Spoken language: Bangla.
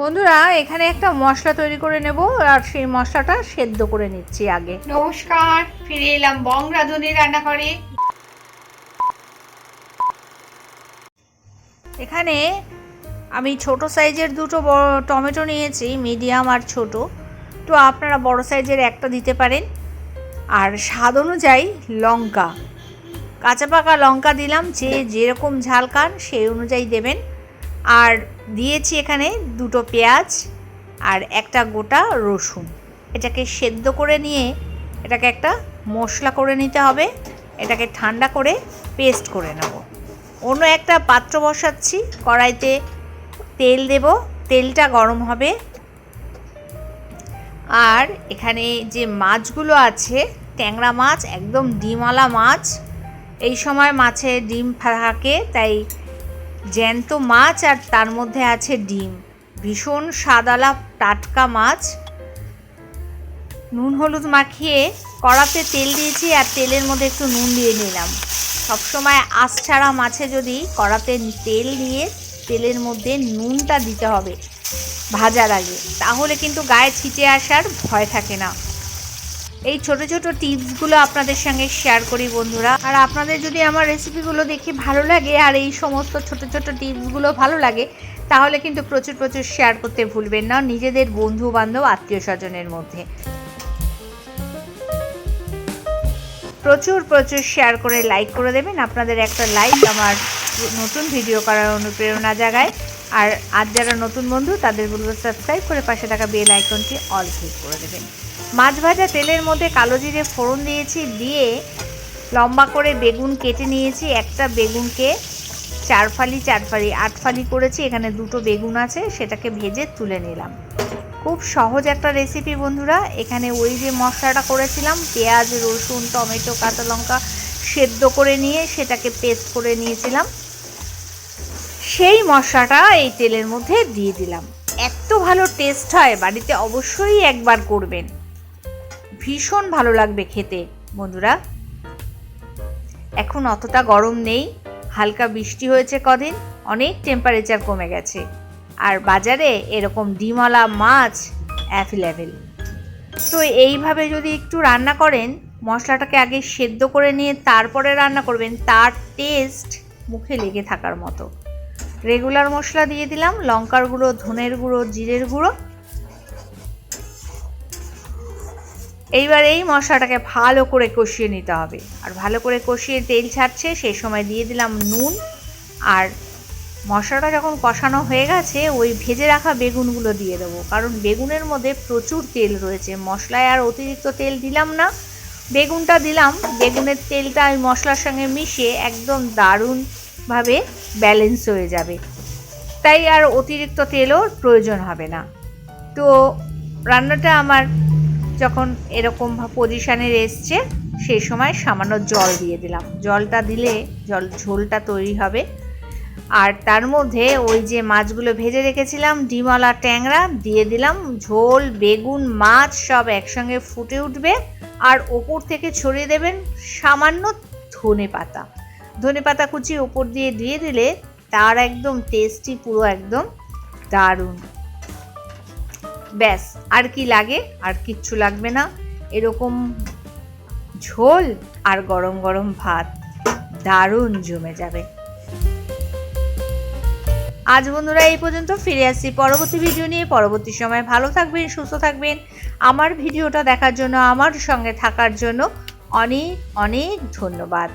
বন্ধুরা এখানে একটা মশলা তৈরি করে নেব আর সেই মশলাটা সেদ্ধ করে নিচ্ছি আগে। নমস্কার ফিরে এলাম বং রাঁধুনি রান্নাঘরে। এখানে আমি ছোট সাইজের দুটো বড় টমেটো নিয়েছি মিডিয়াম আর ছোট। তো আপনারা বড় সাইজের একটা দিতে পারেন। আর স্বাদ অনুযায়ী লঙ্কা। কাঁচা পাকা লঙ্কা দিলাম যে যেরকম ঝাল খান সেই অনুযায়ী দেবেন। আর দিয়েছি এখানে দুটো পেঁয়াজ আর একটা গোটা রসুন। এটাকে সেদ্ধ করে নিয়ে এটাকে একটা মশলা করে নিতে হবে। এটাকে ঠান্ডা করে পেস্ট করে নেব। অন্য একটা পাত্র বসাচ্ছি, কড়াইতে তেল দেব। তেলটা গরম হবে। আর এখানে যে মাছগুলো আছে, ট্যাংরা মাছ, একদম ডিমওয়ালা মাছ, এই সময় মাছে ডিম থাকে তাই জ্যান্ত মাছ আর তার মধ্যে আছে ডিম। ভীষণ স্বাদালা টাটকা মাছ। নুন হলুদ মাখিয়ে কড়াতে তেল দিয়েছি আর তেলের মধ্যে একটু নুন দিয়ে নিলাম। সবসময় আঁশ ছাড়া মাছে যদি কড়াতে তেল দিয়ে তেলের মধ্যে নুনটা দিতে হবে ভাজার আগে, তাহলে কিন্তু গায়ে ছিটে আসার ভয় থাকে না। এই ছোট ছোট টিপসগুলো আপনাদের সঙ্গে শেয়ার করি বন্ধুরা। আর আপনাদের যদি আমার রেসিপিগুলো দেখে ভালো লাগে আর এই সমস্ত ছোট ছোট টিপসগুলো ভালো লাগে, তাহলে কিন্তু প্রচুর প্রচুর শেয়ার করতে ভুলবেন না নিজেদের বন্ধু বান্ধব আত্মীয় স্বজনের মধ্যে। প্রচুর প্রচুর শেয়ার করে লাইক করে দেবেন। আপনাদের একটা লাইক আমার নতুন ভিডিও করার অনুপ্রেরণা জাগায়। আর আর যারা নতুন বন্ধু তাদের বলব সাবস্ক্রাইব করে পাশে থাকা বেল আইকনটি অল ক্লিক করে দেবেন। মাছ ভাজা তেলের মধ্যে কালো জিরে ফোড়ন দিয়েছি, দিয়ে লম্বা করে বেগুন কেটে নিয়েছি। একটা বেগুনকে চার ফালি চার ফালি, আট ফালি করেছি। এখানে দুটো বেগুন আছে, সেটাকে ভেজে তুলে নিলাম। খুব সহজ একটা রেসিপি বন্ধুরা। এখানে ওই যে মশলাটা করেছিলাম, পেঁয়াজ, রসুন, টমেটো, কাঁচা লঙ্কা সেদ্ধ করে নিয়ে সেটাকে পেস্ট করে নিয়েছিলাম। সেই মশলাটা এই তেলের মধ্যে দিয়ে দিলাম। এত ভালো টেস্ট হয়, বাড়িতে অবশ্যই একবার করবেন। ভীষণ ভালো লাগবে খেতে, বন্ধুরা। এখন অতটা গরম নেই, হালকা বৃষ্টি হয়েছে কদিন, অনেক টেম্পারেচার কমে গেছে। আর বাজারে এরকম ডিমওয়ালা মাছ অ্যাভেলেবেল তো এইভাবে যদি একটু রান্না করেন, মশলাটাকে আগে সেদ্ধ করে নিয়ে তারপরে রান্না করবেন, তার টেস্ট মুখে লেগে থাকার মতো। রেগুলার মশলা দিয়ে দিলাম, লঙ্কার গুঁড়ো, ধনের গুঁড়ো, জিরের গুঁড়ো। এইবার এই মশলাটাকে ভালো করে কষিয়ে নিতে হবে। আর ভালো করে কষিয়ে তেল ছাড়ছে সেই সময় দিয়ে দিলাম নুন। আর মশলাটা যখন কষানো হয়ে গেছে, ওই ভেজে রাখা বেগুনগুলো দিয়ে দেবো। কারণ বেগুনের মধ্যে প্রচুর তেল রয়েছে। মশলায় আর অতিরিক্ত তেল দিলাম না। বেগুনটা দিলাম। বেগুনের তেলটা ওই মশলার সঙ্গে মিশিয়ে একদম দারুণভাবে ব্যালেন্স হয়ে যাবে। তাই আর অতিরিক্ত তেলও প্রয়োজন হবে না। তো রান্নাটা আমার যখন এরকম পজিশানে এসছে, সেই সময় সামান্য জল দিয়ে দিলাম। জলটা দিলে জল, ঝোলটা তৈরি হবে। আর তার মধ্যে ওই যে মাছগুলো ভেজে রেখেছিলাম ডিমওয়ালা ট্যাংরা, দিয়ে দিলাম ঝোল, বেগুন, মাছ সব একসঙ্গে ফুটে উঠবে। আর ওপর থেকে ছড়িয়ে দেবেন সামান্য ধনে পাতা ধনে পাতা কুচি ওপর দিয়ে দিয়ে দিলে তার একদম টেস্টি পুরো একদম দারুণ। ব্যাস, আর কি লাগে? আর কিচ্ছু লাগবে না। এরকম ঝোল আর গরম গরম ভাত দারুণ জমে যাবে। আজ বন্ধুরা এই পর্যন্ত ফিরে আসছি পরবর্তী ভিডিও নিয়ে। পরবর্তী সময় ভালো থাকবেন, সুস্থ থাকবেন। আমার ভিডিওটা দেখার জন্য, আমার সঙ্গে থাকার জন্য অনেক অনেক ধন্যবাদ।